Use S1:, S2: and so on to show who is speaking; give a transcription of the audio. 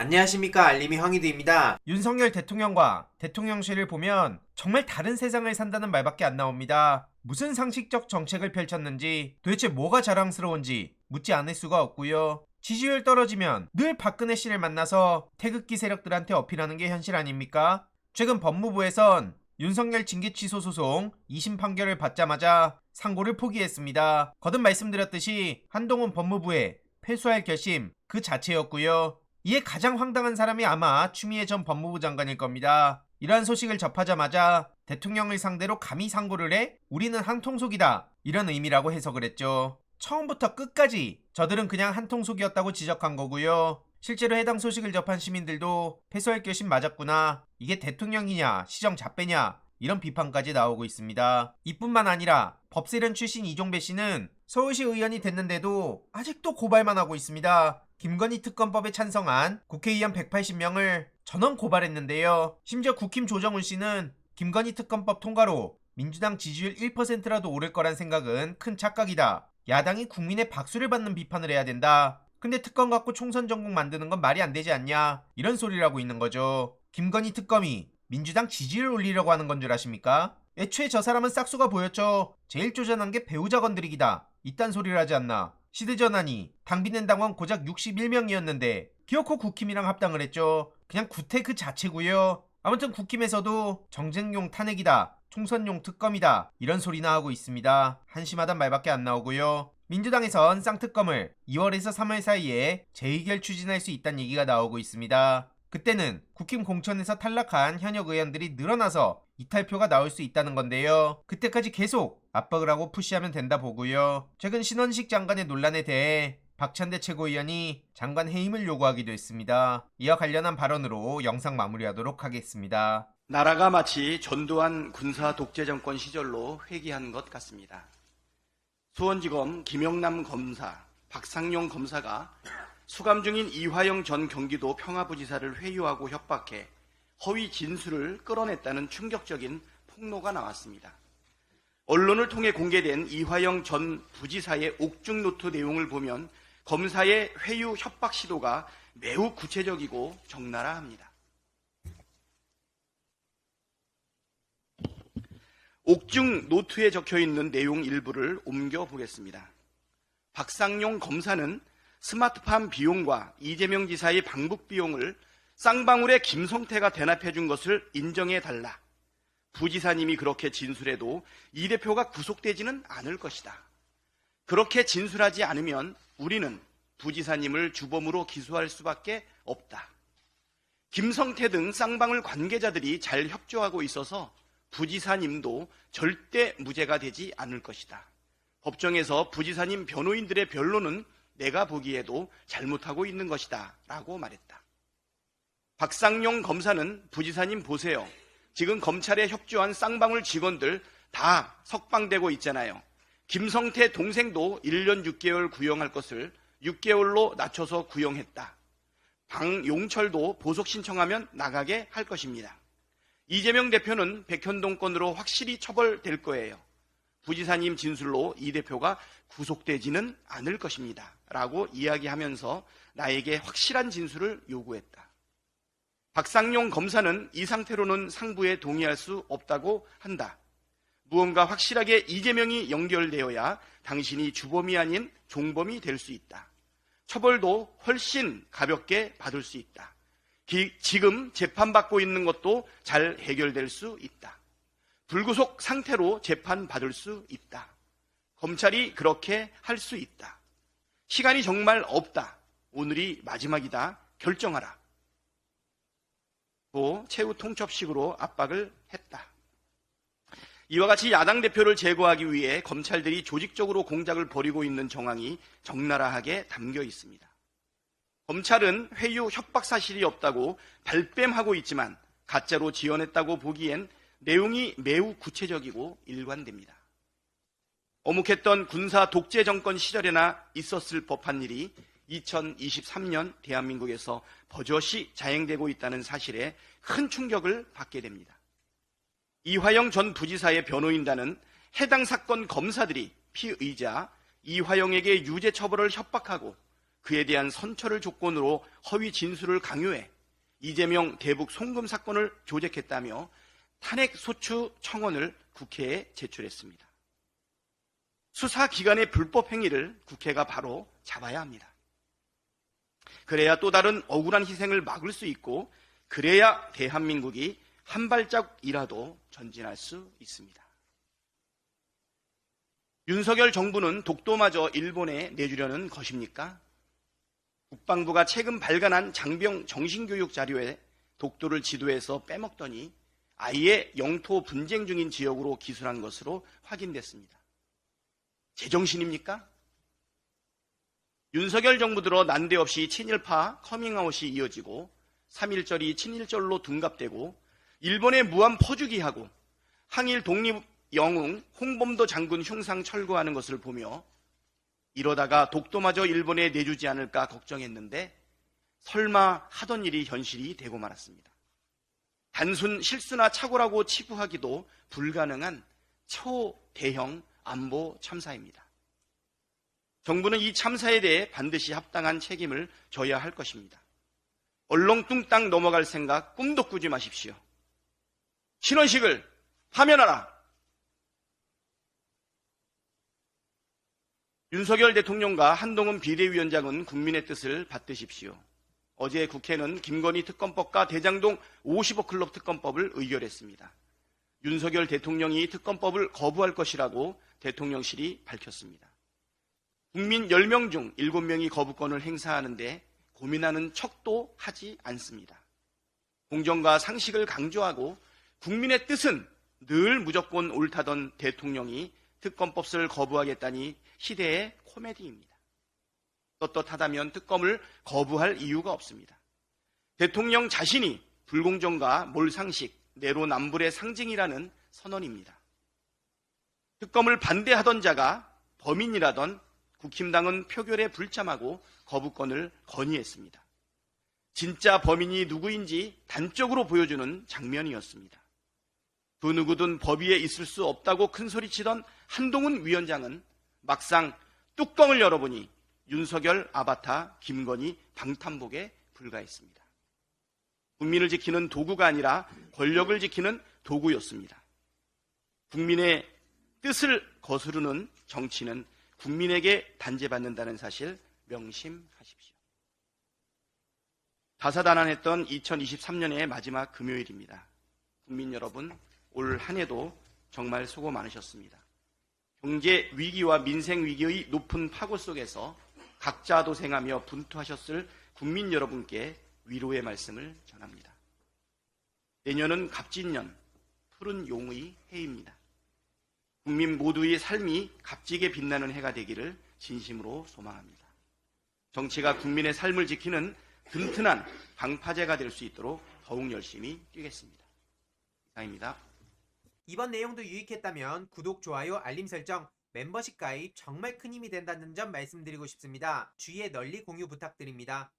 S1: 안녕하십니까 알림이 황희두입니다.
S2: 윤석열 대통령과 대통령실을 보면 정말 다른 세상을 산다는 말밖에 안 나옵니다. 무슨 상식적 정책을 펼쳤는지 도대체 뭐가 자랑스러운지 묻지 않을 수가 없고요. 지지율 떨어지면 늘 박근혜 씨를 만나서 태극기 세력들한테 어필하는 게 현실 아닙니까? 최근 법무부에선 윤석열 징계 취소 소송 2심 판결을 받자마자 상고를 포기했습니다. 거듭 말씀드렸듯이 한동훈 법무부의 패소할 결심 그 자체였고요. 이에 가장 황당한 사람이 아마 추미애 전 법무부 장관일 겁니다. 이러한 소식을 접하자마자 대통령을 상대로 감히 상고를 해 우리는 한통속이다 이런 의미라고 해석을 했죠. 처음부터 끝까지 저들은 그냥 한통속이었다고 지적한 거고요. 실제로 해당 소식을 접한 시민들도 패소할 결심 맞았구나. 이게 대통령이냐 시정 잡배냐 이런 비판까지 나오고 있습니다. 이뿐만 아니라 법세련 출신 이종배 씨는 서울시 의원이 됐는데도 아직도 고발만 하고 있습니다. 김건희 특검법에 찬성한 국회의원 180명을 전원 고발했는데요. 심지어 국힘 조정훈 씨는 김건희 특검법 통과로 민주당 지지율 1%라도 오를 거란 생각은 큰 착각이다. 야당이 국민의 박수를 받는 비판을 해야 된다. 근데 특검 갖고 총선 전국 만드는 건 말이 안 되지 않냐? 이런 소리라고 있는 거죠. 김건희 특검이 민주당 지지율 올리려고 하는 건 줄 아십니까? 애초에 저 사람은 싹수가 보였죠. 제일 쪼잔한 게 배우자 건드리기다. 이딴 소리를 하지 않나. 시대전환이 당비낸 당원 고작 61명이었는데 기어코 국힘이랑 합당을 했죠. 그냥 구태 그 자체고요. 아무튼 국힘에서도 정쟁용 탄핵이다. 총선용 특검이다. 이런 소리나 하고 있습니다. 한심하단 말밖에 안 나오고요. 민주당에선 쌍특검을 2월에서 3월 사이에 재의결 추진할 수 있다는 얘기가 나오고 있습니다. 그때는 국힘 공천에서 탈락한 현역 의원들이 늘어나서 이탈표가 나올 수 있다는 건데요. 그때까지 계속 압박을 하고 푸시하면 된다 보고요. 최근 신원식 장관의 논란에 대해 박찬대 최고위원이 장관 해임을 요구하기도 했습니다. 이와 관련한 발언으로 영상 마무리하도록 하겠습니다.
S3: 나라가 마치 전두환 군사 독재 정권 시절로 회귀한 것 같습니다. 수원지검 김영남 검사, 박상용 검사가 수감 중인 이화영 전 경기도 평화부지사를 회유하고 협박해 허위 진술을 끌어냈다는 충격적인 폭로가 나왔습니다. 언론을 통해 공개된 이화영 전 부지사의 옥중 노트 내용을 보면 검사의 회유 협박 시도가 매우 구체적이고 적나라합니다. 옥중 노트에 적혀 있는 내용 일부를 옮겨 보겠습니다. 박상용 검사는 스마트팜 비용과 이재명 지사의 방북 비용을 쌍방울의 김성태가 대납해 준 것을 인정해 달라. 부지사님이 그렇게 진술해도 이 대표가 구속되지는 않을 것이다. 그렇게 진술하지 않으면 우리는 부지사님을 주범으로 기소할 수밖에 없다. 김성태 등 쌍방울 관계자들이 잘 협조하고 있어서 부지사님도 절대 무죄가 되지 않을 것이다. 법정에서 부지사님 변호인들의 변론은 내가 보기에도 잘못하고 있는 것이다. 라고 말했다. 박상용 검사는 부지사님 보세요. 지금 검찰에 협조한 쌍방울 직원들 다 석방되고 있잖아요. 김성태 동생도 1년 6개월 구형할 것을 6개월로 낮춰서 구형했다. 방용철도 보석 신청하면 나가게 할 것입니다. 이재명 대표는 백현동 건으로 확실히 처벌될 거예요. 부지사님 진술로 이 대표가 구속되지는 않을 것입니다. 라고 이야기하면서 나에게 확실한 진술을 요구했다. 박상용 검사는 이 상태로는 상부에 동의할 수 없다고 한다. 무언가 확실하게 이재명이 연결되어야 당신이 주범이 아닌 종범이 될 수 있다. 처벌도 훨씬 가볍게 받을 수 있다. 기, 지금 재판받고 있는 것도 잘 해결될 수 있다. 불구속 상태로 재판받을 수 있다. 검찰이 그렇게 할 수 있다. 시간이 정말 없다. 오늘이 마지막이다. 결정하라. 고 최후 통첩식으로 압박을 했다. 이와 같이 야당 대표를 제거하기 위해 검찰들이 조직적으로 공작을 벌이고 있는 정황이 적나라하게 담겨 있습니다. 검찰은 회유 협박 사실이 없다고 발뺌하고 있지만 가짜로 지어냈다고 보기엔 내용이 매우 구체적이고 일관됩니다. 어묵했던 군사 독재 정권 시절에나 있었을 법한 일이 2023년 대한민국에서 버젓이 자행되고 있다는 사실에 큰 충격을 받게 됩니다. 이화영 전 부지사의 변호인단은 해당 사건 검사들이 피의자 이화영에게 유죄 처벌을 협박하고 그에 대한 선처를 조건으로 허위 진술을 강요해 이재명 대북 송금 사건을 조작했다며 탄핵 소추 청원을 국회에 제출했습니다. 수사기관의 불법 행위를 국회가 바로 잡아야 합니다. 그래야 또 다른 억울한 희생을 막을 수 있고 그래야 대한민국이 한 발짝이라도 전진할 수 있습니다. 윤석열 정부는 독도마저 일본에 내주려는 것입니까? 국방부가 최근 발간한 장병 정신교육 자료에 독도를 지도에서 빼먹더니 아예 영토 분쟁 중인 지역으로 기술한 것으로 확인됐습니다. 제정신입니까? 윤석열 정부 들어 난데없이 친일파 커밍아웃이 이어지고 3.1절이 친일절로 둔갑되고 일본에 무한 퍼주기하고 항일 독립 영웅 홍범도 장군 흉상 철거하는 것을 보며 이러다가 독도마저 일본에 내주지 않을까 걱정했는데 설마 하던 일이 현실이 되고 말았습니다. 단순 실수나 착오라고 치부하기도 불가능한 초대형 안보 참사입니다. 정부는 이 참사에 대해 반드시 합당한 책임을 져야 할 것입니다. 얼렁뚱땅 넘어갈 생각 꿈도 꾸지 마십시오. 신원식을 파면하라! 윤석열 대통령과 한동훈 비대위원장은 국민의 뜻을 받드십시오. 어제 국회는 김건희 특검법과 대장동 50억 클럽 특검법을 의결했습니다. 윤석열 대통령이 특검법을 거부할 것이라고 대통령실이 밝혔습니다. 국민 10명 중 7명이 거부권을 행사하는데 고민하는 척도 하지 않습니다. 공정과 상식을 강조하고 국민의 뜻은 늘 무조건 옳다던 대통령이 특검법을 거부하겠다니 시대의 코미디입니다. 떳떳하다면 특검을 거부할 이유가 없습니다. 대통령 자신이 불공정과 몰상식, 내로남불의 상징이라는 선언입니다. 특검을 반대하던 자가 범인이라던 국힘당은 표결에 불참하고 거부권을 건의했습니다. 진짜 범인이 누구인지 단적으로 보여주는 장면이었습니다. 그 누구든 법 위에 있을 수 없다고 큰소리치던 한동훈 위원장은 막상 뚜껑을 열어보니 윤석열 아바타 김건희 방탄복에 불과했습니다. 국민을 지키는 도구가 아니라 권력을 지키는 도구였습니다. 국민의 뜻을 거스르는 정치는 국민에게 단죄받는다는 사실 명심하십시오. 다사다난했던 2023년의 마지막 금요일입니다. 국민 여러분, 올 한 해도 정말 수고 많으셨습니다. 경제 위기와 민생 위기의 높은 파고 속에서 각자 도생하며 분투하셨을 국민 여러분께 위로의 말씀을 전합니다. 내년은 갑진년, 푸른 용의 해입니다. 국민 모두의 삶이 값지게 빛나는 해가 되기를 진심으로 소망합니다. 정치가 국민의 삶을 지키는 든든한 방파제가 될 수 있도록 더욱 열심히 뛰겠습니다. 이상입니다.
S1: 이번 내용도 유익했다면 구독, 좋아요, 알림 설정, 멤버십 가입 정말 큰 힘이 된다는 점 말씀드리고 싶습니다. 주위에 널리 공유 부탁드립니다.